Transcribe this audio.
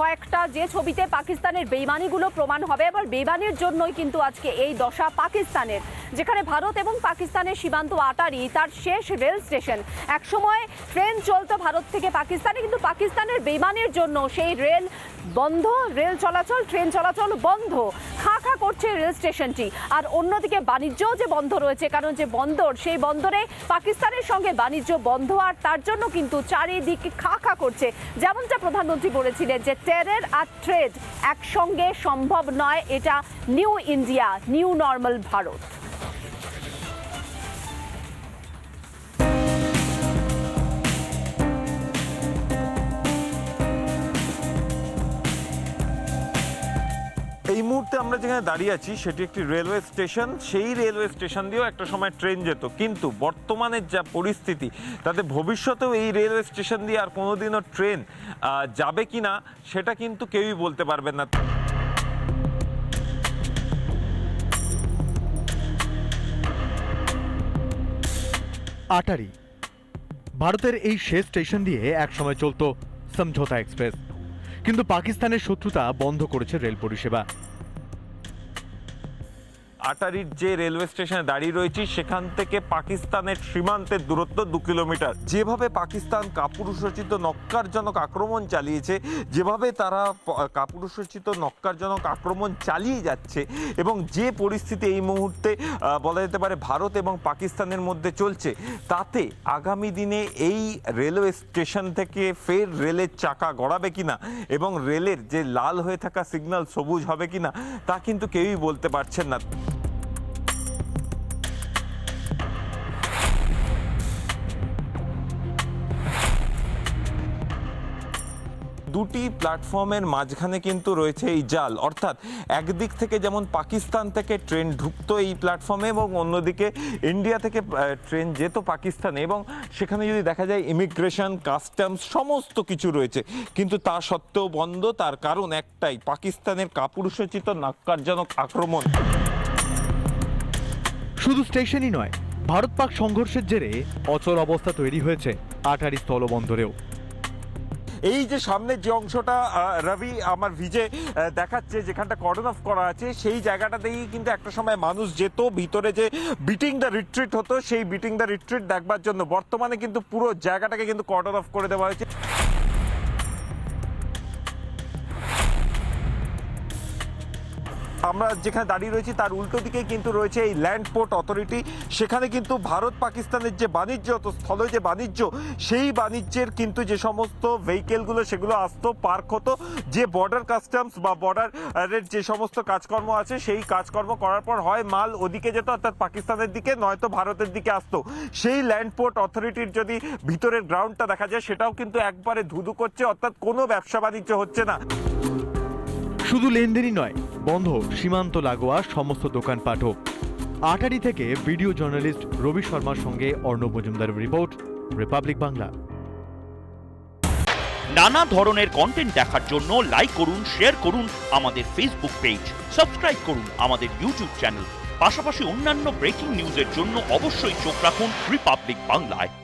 কয়েকটা যে ছবিতে পাকিস্তানের বেইমানিগুলো প্রমাণ হবে, এবার বেইমানির জন্যই কিন্তু আজকে এই দশা পাকিস্তানের, যেখানে ভারত এবং পাকিস্তানের সীমান্ত আটারি, তার শেষ রেল স্টেশন। একসময় ট্রেন চলতো ভারত থেকে পাকিস্তানে, কিন্তু পাকিস্তানের বেইমানির জন্য সেই রেল বন্ধ, রেল চলাচল, ট্রেন চলাচল বন্ধ। করছে রেল স্টেশনটি। আর অন্যদিকে বাণিজ্য যে বন্ধ রয়েছে, কারণ যে বন্দর, সেই বন্দরে পাকিস্তানের সঙ্গে বাণিজ্য বন্ধ, আর তার জন্য কিন্তু চারিদিকে খা খা করছে। যেমনটা প্রধানমন্ত্রী বলেছিলেন যে টেরের আর ট্রেড একসঙ্গে সম্ভব নয়, এটা new India new normal Bharat. মুহূর্তে আমরা যেখানে দাঁড়িয়ে আছি, সেটি একটি রেলওয়ে স্টেশন সেই রেলওয়ে স্টেশন দিয়েও একটা সময় ট্রেন যেত। কিন্তু বর্তমানের যা পরিস্থিতি, তাতে ভবিষ্যতেও এই রেলওয়ে স্টেশন দিয়ে আর কোনোদিনও ট্রেন যাবে কি না সেটা কিন্তু কেউই বলতে পারবেন না। আটারি, ভারতের এই শেষ স্টেশন দিয়ে একসময় চলতো সমঝোতা এক্সপ্রেস। কিন্তু পাকিস্তানের শত্রুতা বন্ধ করেছে রেল পরিষেবা। আটারির যে রেলওয়ে স্টেশনে দাঁড়িয়ে রয়েছি, সেখান থেকে পাকিস্তানের সীমান্তের দূরত্ব দু কিলোমিটার। যেভাবে পাকিস্তান কাপুরুষোচিত নক্কারজনক আক্রমণ চালিয়েছে, যেভাবে তারা কাপুরুষোচিত নক্কারজনক আক্রমণ চালিয়ে যাচ্ছে, এবং যে পরিস্থিতি এই মুহূর্তে বলা যেতে পারে ভারত এবং পাকিস্তানের মধ্যে চলছে, তাতে আগামী দিনে এই রেলওয়ে স্টেশন থেকে ফের রেলের চাকা গড়াবে কিনা, এবং রেলের যে লাল হয়ে থাকা সিগন্যাল সবুজ হবে কিনা, তা কিন্তু কেউই বলতে পারছেন না। দুটি প্ল্যাটফর্মের মাঝখানে কিন্তু রয়েছে এই জাল। অর্থাৎ একদিক থেকে যেমন পাকিস্তান থেকে ট্রেন ঢুকতো এই প্ল্যাটফর্মে এবং অন্যদিকে ইন্ডিয়া থেকে ট্রেন যেত পাকিস্তানে এবং সেখানে যদি দেখা যায় ইমিগ্রেশন, কাস্টমস সমস্ত কিছু রয়েছে। কিন্তু তা সত্ত্বেও বন্ধ, তার কারণ একটাই, পাকিস্তানের কাপুরুষোচিত নাক্কারজনক আক্রমণ। শুধু স্টেশনই নয়, ভারত পাক সংঘর্ষের জেরে অচল অবস্থা তৈরি হয়েছে আটারি স্থলবন্দরেও। এই যে সামনের যে অংশটা রবি আমার ভিজে দেখাচ্ছে যেখানটা কর্ডন অফ করা আছে, সেই জায়গাটাতেই কিন্তু একটা সময় মানুষ যেত, ভিতরে যে বিটিং দ্য রিট্রিট হতো, সেই বিটিং দ্য রিট্রিট দেখবার জন্য। বর্তমানে কিন্তু পুরো জায়গাটাকে কিন্তু কর্ডন অফ করে দেওয়া হয়েছে। আমরা যেখানে দাঁড়িয়ে রয়েছি তার উল্টো দিকে কিন্তু রয়েছে এই ল্যান্ড পোর্ট অথরিটি। সেখানে কিন্তু ভারত পাকিস্তানের যে বাণিজ্য হতো স্থলে যে বাণিজ্য, সেই বাণিজ্যের কিন্তু যে সমস্ত ভেহিকেলগুলো সেগুলো আসতো পার্ক হতো। যে বর্ডার কাস্টমস বা বর্ডারের যে সমস্ত কাজকর্ম আছে, সেই কাজকর্ম করার পর হয় মাল ওদিকে যেত, অর্থাৎ পাকিস্তানের দিকে, নয়তো ভারতের দিকে আসতো। সেই ল্যান্ড পোর্ট অথরিটির যদি ভিতরের গ্রাউন্ডটা দেখা যায়, সেটাও কিন্তু একবারে ধুধু করছে, অর্থাৎ কোনো ব্যবসা বাণিজ্য হচ্ছে না। শুধু লেনদেনই নয়, বন্ধ, সীমান্ত লাগোয়া সমস্ত দোকান দোকানপাটও। আটারি থেকে ভিডিও জার্নালিস্ট রবি শর্মার সঙ্গে অর্ণব মজুমদারের রিপোর্ট, রিপাবলিক বাংলা। নানা ধরনের কন্টেন্ট দেখার জন্য লাইক করুন শেয়ার করুন আমাদের ফেসবুক পেজ সাবস্ক্রাইব করুন আমাদের ইউটিউব চ্যানেল পাশাপাশি অন্যান্য ব্রেকিং নিউজের জন্য অবশ্যই চোখ রাখুন রিপাবলিক বাংলায়।